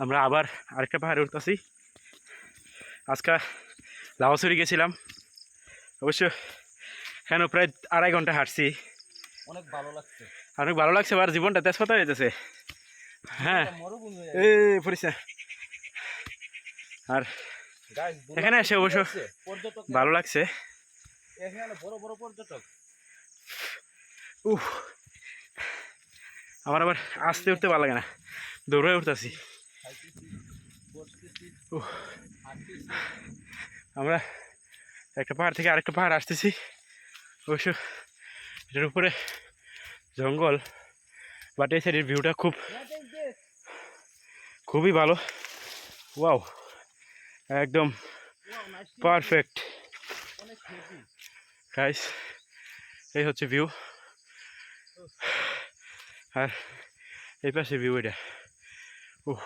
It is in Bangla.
আমরা আবার আরেকটা পাহাড়ে উঠতেছি। আজকে লাওয়াসুরি গেছিলাম। অবশ্য কেন প্রায় আড়াই ঘণ্টা হাঁটছি। অনেক ভালো লাগছে। অনেক ভালো লাগছে আর জীবনটা তেজপাতা হয়ে যেতেছে হ্যাঁ। পরিষ্কার আর এখানে এসে অবশ্য ভালো লাগছে। বড় বড় পর্যটক। উহ আমার আবার আসতে উঠতে ভালো লাগে না। দৌড়ে উঠতেছি। বসতেছি আমরা একটা পাহাড় থেকে আরেকটা পাহাড় আসতেছি। অবশ্য এটার উপরে জঙ্গল বাট এই সাইডের ভিউটা খুব, খুবই ভালো। ওয়াও একদম পারফেক্ট গাইস এই হচ্ছে ভিউ আর এই পাশে ভিউ এটা। উহ।